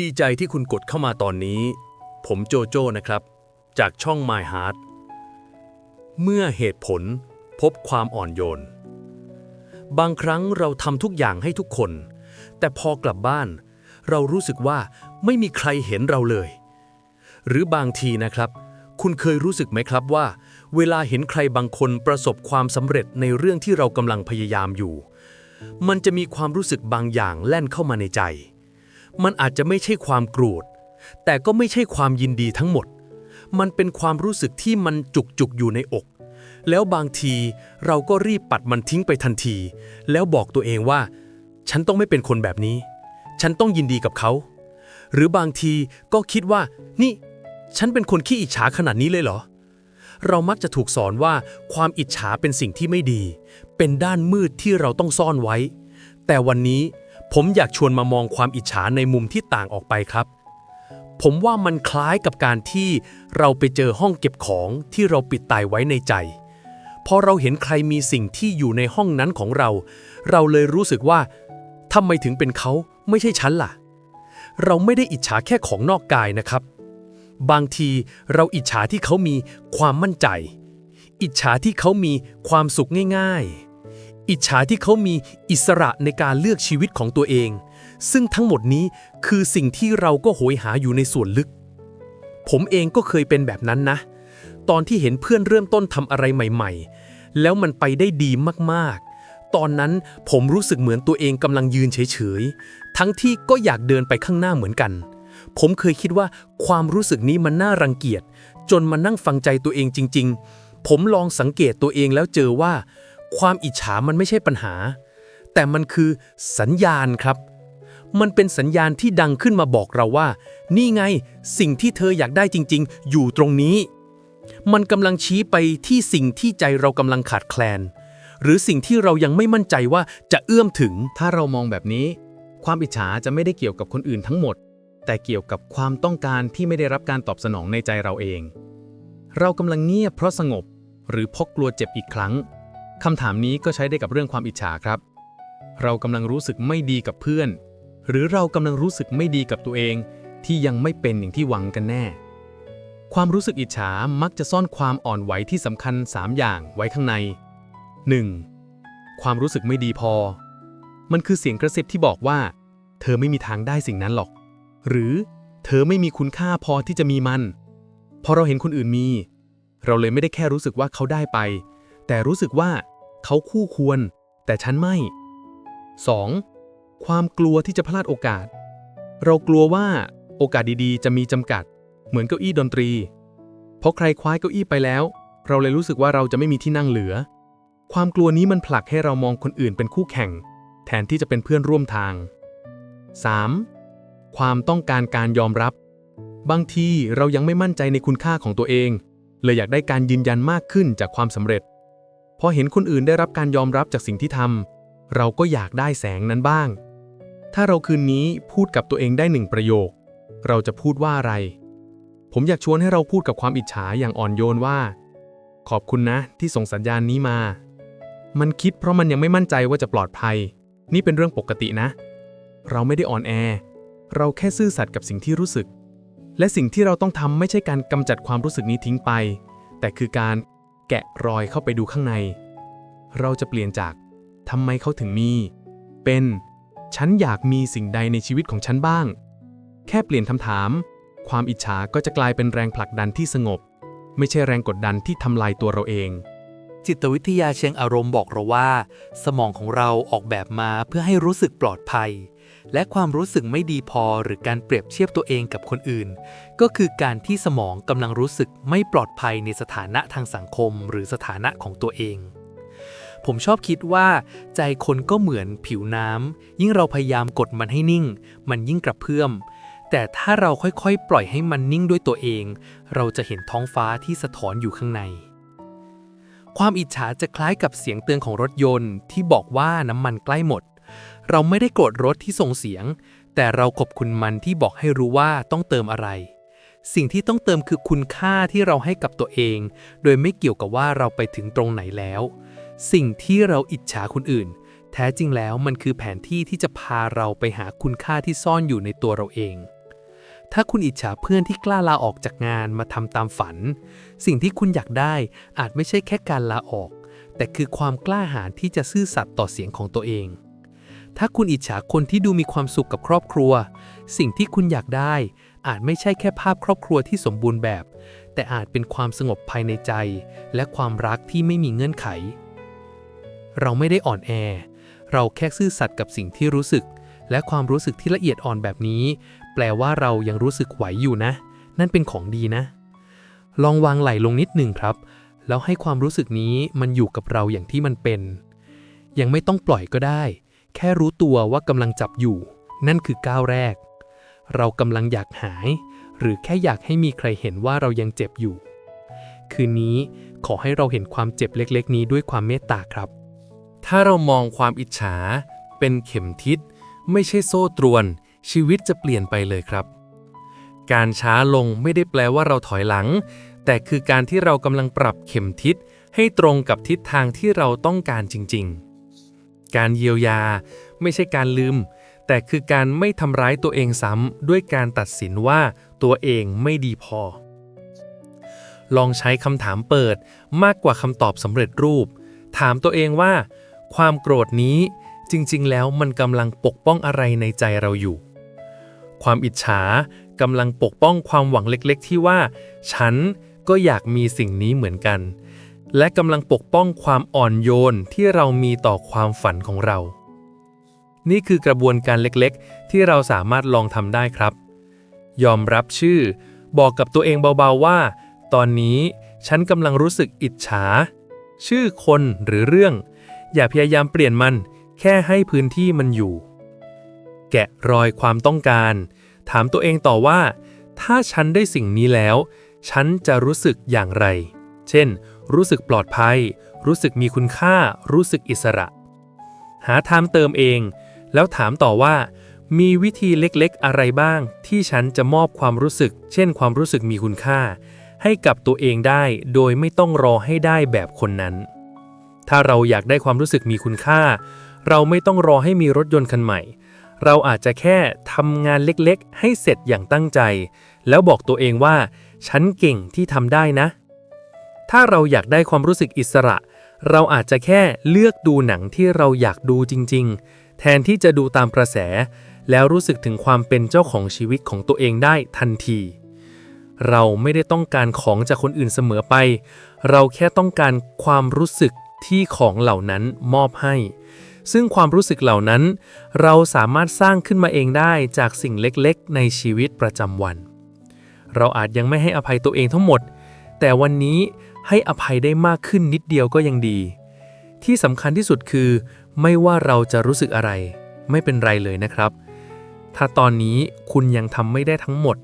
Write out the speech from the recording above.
ดีใจที่คุณกดเข้ามาตอนนี้ ผมโจโจ้นะครับ จากช่อง My Heart เมื่อเหตุผลพบความอ่อนโยน บางครั้งเราทำทุกอย่างให้ทุกคน แต่พอกลับบ้าน เรารู้สึกว่าไม่มีใครเห็นเราเลย หรือบางทีนะครับ คุณเคยรู้สึกไหมครับว่า เวลาเห็นใครบางคนประสบความสำเร็จในเรื่องที่เรากำลังพยายามอยู่ มันจะมีความรู้สึกบางอย่างแล่นเข้ามาในใจ มันอาจจะไม่ใช่ความโกรธ แต่ก็ไม่ใช่ความยินดีทั้งหมด มันเป็นความรู้สึกที่มันจุกจุกอยู่ในอก แล้วบางทีเราก็รีบปัดมันทิ้งไปทันที แล้วบอกตัวเองว่า ฉันต้องไม่เป็นคนแบบนี้ ฉันต้องยินดีกับเขา หรือบางทีก็คิดว่า นี่ ฉันเป็นคนขี้อิจฉาขนาดนี้เลยเหรอเรามักจะถูกสอนว่าความอิจฉาเป็นสิ่งที่ไม่ดี เป็นด้านมืดที่เราต้องซ่อนไว้ แต่วันนี้ ผมอยากชวนมามองความอิจฉาในมุมที่ต่างออกไปครับ ผมว่ามันคล้ายกับการที่เราไปเจอห้องเก็บของที่เราปิดตายไว้ในใจ พอเราเห็นใครมีสิ่งที่อยู่ในห้องนั้นของเรา เราเลยรู้สึกว่าทำไมถึงเป็นเขาไม่ใช่ฉันล่ะ เราไม่ได้อิจฉาแค่ของนอกกายนะครับ บางทีเราอิจฉาที่เขามีความมั่นใจ อิจฉาที่เขามีความสุขง่ายๆ อิจฉาที่เขามีอิสระในการเลือกชีวิตของตัวเอง ซึ่งทั้งหมดนี้คือสิ่งที่เราก็โหยหาอยู่ในส่วนลึก ผมเองก็เคยเป็นแบบนั้นนะ ตอนที่เห็นเพื่อนเริ่มต้นทำอะไรใหม่ ๆ แล้วมันไปได้ดีมากๆ ตอนนั้นผมรู้สึกเหมือนตัวเองกำลังยืนเฉยๆ ทั้งที่ก็อยากเดินไปข้างหน้าเหมือนกัน ผมเคยคิดว่าความรู้สึกนี้มันน่ารังเกียจ จนมานั่งฟังใจตัวเองจริง ๆ ผมลองสังเกตตัวเองแล้วเจอว่า ความอิจฉามันไม่ใช่ปัญหา แต่มันคือสัญญาณครับ มันเป็นสัญญาณที่ดังขึ้นมาบอกเราว่า นี่ไงสิ่งที่เธออยากได้จริง ๆ อยู่ตรงนี้ มันกำลังชี้ไปที่สิ่งที่ใจเรากำลังขาดแคลน หรือสิ่งที่เรายังไม่มั่นใจว่าจะเอื้อมถึง ถ้าเรามองแบบนี้ ความอิจฉาจะไม่ได้เกี่ยวกับคนอื่นทั้งหมด แต่เกี่ยวกับความต้องการที่ไม่ได้รับการตอบสนองในใจเราเอง เรากำลังเงียบเพราะสงบ หรือเพราะกลัวเจ็บอีกครั้ง คำถามนี้ก็ใช้ได้กับเรื่องความอิจฉาครับ เรากำลังรู้สึกไม่ดีกับเพื่อน หรือเรากำลังรู้สึกไม่ดีกับตัวเอง ที่ยังไม่เป็นอย่างที่หวังกันแน่ ความรู้สึกอิจฉามักจะซ่อนความอ่อนไหวที่สำคัญ 3 อย่างไว้ข้างใน 1. ความรู้สึกไม่ดีพอ มันคือเสียงกระซิบที่บอกว่า เธอไม่มีทางได้สิ่งนั้นหรอก หรือเธอไม่มีคุณค่าพอที่จะมีมัน พอเราเห็นคนอื่นมี เราเลยไม่ได้แค่รู้สึกว่าเขาได้ไป แต่รู้สึกว่า เขาคู่ควร แต่ฉันไม่ 2. ความกลัวที่จะพลาดโอกาส เรากลัวว่าโอกาสดีๆ จะมีจำกัด เหมือนเก้าอี้ดนตรี เพราะใครคว้าเก้าอี้ไปแล้ว เราเลยรู้สึกว่าเราจะไม่มีที่นั่งเหลือ ความกลัวนี้มันผลักให้เรามองคนอื่นเป็นคู่แข่ง แทนที่จะเป็นเพื่อนร่วมทาง 3. ความต้องการการยอมรับ บางทีเรายังไม่มั่นใจในคุณค่าของตัวเอง เลยอยากได้การยืนยันมากขึ้นจากความสำเร็จ พอเห็นคนอื่นได้รับการยอมรับจากสิ่งที่ทำเราก็อยากได้แสงนั้นบ้าง ถ้าเราคืนนี้พูดกับตัวเองได้หนึ่งประโยค เราจะพูดว่าอะไร ผมอยากชวนให้เราพูดกับความอิจฉาอย่างอ่อนโยนว่า ขอบคุณนะที่ส่งสัญญาณนี้มา มันคิดเพราะมันยังไม่มั่นใจว่าจะปลอดภัย นี่เป็นเรื่องปกตินะ เราไม่ได้อ่อนแอ เราแค่ซื่อสัตย์กับสิ่งที่รู้สึก และสิ่งที่เราต้องทำไม่ใช่การกำจัดความรู้สึกนี้ทิ้งไป แต่คือการ แกะรอยเข้าไปดูข้างใน เราจะเปลี่ยนจากทำไมเขาถึงมี เป็น ฉันอยากมีสิ่งใดในชีวิตของฉันบ้าง แค่เปลี่ยนคำถาม ความอิจฉาก็จะกลายเป็นแรงผลักดันที่สงบ ไม่ใช่แรงกดดันที่ทำลายตัวเราเอง จิตวิทยาเชิงอารมณ์บอกเราว่า สมองของเราออกแบบมาเพื่อให้รู้สึกปลอดภัย และความรู้สึกไม่ดีพอหรือการเปรียบเทียบตัวเองกับคนอื่น ก็คือการที่สมองกำลังรู้สึกไม่ปลอดภัยในสถานะทางสังคมหรือสถานะของตัวเอง ผมชอบคิดว่า ใจคนก็เหมือนผิวน้ำยิ่งเราพยายามกดมันให้นิ่ง มันยิ่งกระเพื่อม แต่ถ้าเราค่อยๆ ปล่อยให้มันนิ่งด้วยตัวเอง เราจะเห็นท้องฟ้าที่สะท้อนอยู่ข้างในความอิจฉาจะคล้ายกับเสียงเตือนของรถยนต์ที่บอกว่าน้ำมันใกล้หมด เราไม่ได้โกรธรถที่ส่งเสียง แต่เราขอบคุณมันที่บอกให้รู้ว่าต้องเติมอะไร สิ่งที่ต้องเติมคือคุณค่าที่เราให้กับตัวเอง โดยไม่เกี่ยวกับว่าเราไปถึงตรงไหนแล้ว สิ่งที่เราอิจฉาคนอื่น แท้จริงแล้วมันคือแผนที่ที่จะพาเราไปหาคุณค่าที่ซ่อนอยู่ในตัวเราเองถ้าคุณอิจฉาเพื่อนที่กล้าลาออกจากงานมาทำตามฝัน สิ่งที่คุณอยากได้อาจไม่ใช่แค่การลาออก แต่คือความกล้าหาญที่จะซื่อสัตย์ต่อเสียงของตัวเอง ถ้าคุณอิจฉาคนที่ดูมีความสุขกับครอบครัว สิ่งที่คุณอยากได้ อาจไม่ใช่แค่ภาพครอบครัวที่สมบูรณ์แบบ แต่อาจเป็นความสงบภายในใจ และความรักที่ไม่มีเงื่อนไข เราไม่ได้อ่อนแอ เราแค่ซื่อสัตย์กับสิ่งที่รู้สึก และความรู้สึกที่ละเอียดอ่อนแบบนี้ แปลว่าเรายังรู้สึกไหวอยู่นะ นั่นเป็นของดีนะ ลองวางไหลลงนิดหนึ่งครับ แล้วให้ความรู้สึกนี้มันอยู่กับเราอย่างที่มันเป็น ยังไม่ต้องปล่อยก็ได้ แค่รู้ตัวว่ากำลังจับอยู่ นั่นคือก้าวแรก เรากำลังอยากหาย หรือแค่อยากให้มีใครเห็นว่าเรายังเจ็บอยู่ คืนนี้ขอให้เราเห็นความเจ็บเล็กๆ นี้ด้วยความเมตตาครับ ถ้าเรามองความอิจฉา เป็นเข็มทิศ ไม่ใช่โซ่ตรวน ชีวิตจะเปลี่ยนไปเลยครับ การช้าลงไม่ได้แปลว่าเราถอยหลัง แต่คือการที่เรากำลังปรับเข็มทิศให้ตรงกับทิศทางที่เราต้องการจริง ๆ การเยียวยา ไม่ใช่การลืม แต่คือการไม่ทำร้ายตัวเองซ้ำด้วยการตัดสินว่าตัวเองไม่ดีพอ ลองใช้คำถามเปิดมากกว่าคำตอบสำเร็จรูป ถามตัวเองว่า ความโกรธนี้จริง ๆ แล้วมันกำลังปกป้องอะไรในใจเราอยู่ ความอิจฉากำลังปกป้องความหวังเล็ก ๆ ที่ว่า ฉันก็อยากมีสิ่งนี้เหมือนกัน และกำลังปกป้องความอ่อนโยนที่เรามีต่อความฝันของเรา นี่คือกระบวนการเล็กๆ ที่เราสามารถลองทำได้ครับ ยอมรับชื่อ บอกกับตัวเองเบาๆว่า ตอนนี้ฉันกำลังรู้สึกอิจฉา ชื่อคนหรือเรื่อง อย่าพยายามเปลี่ยนมัน แค่ให้พื้นที่มันอยู่ แกะรอยความต้องการ ถามตัวเองต่อว่า ถ้าฉันได้สิ่งนี้แล้ว ฉันจะรู้สึกอย่างไร เช่น รู้สึกปลอดภัย รู้สึกมีคุณค่า รู้สึกอิสระ หาทางเติมเอง แล้วถามต่อว่า มีวิธีเล็กๆ อะไรบ้าง ที่ฉันจะมอบความรู้สึก เช่น ความรู้สึกมีคุณค่า ให้กับตัวเองได้ โดยไม่ต้องรอให้ได้แบบคนนั้น ถ้าเราอยากได้ความรู้สึกมีคุณค่า เราไม่ต้องรอให้มีรถยนต์คันใหม่ เราอาจจะแค่ทำงานเล็กๆ ให้เสร็จอย่างตั้งใจ แล้วบอกตัวเองว่า ฉันเก่งที่ทำได้นะ ถ้าเราอยากได้ความรู้สึกอิสระ เราอาจจะแค่เลือกดูหนังที่เราอยากดูจริง ๆ แทนที่จะดูตามกระแส แล้วรู้สึกถึงความเป็นเจ้าของชีวิตของตัวเองได้ทันที เราไม่ได้ต้องการของจากคนอื่นเสมอไป เราแค่ต้องการความรู้สึกที่ของเหล่านั้นมอบให้ ซึ่งความรู้สึกเหล่านั้น เราสามารถสร้างขึ้นมาเองได้จากสิ่งเล็กๆ ในชีวิตประจำวัน เราอาจยังไม่ให้อภัยตัวเองทั้งหมด แต่วันนี้ ให้อภัยได้มากขึ้นนิดเดียวก็ยังดี ที่สำคัญที่สุดคือ ไม่ว่าเราจะรู้สึกอะไร ไม่เป็นไรเลยนะครับ ถ้าตอนนี้คุณยังทำไม่ได้ทั้งหมด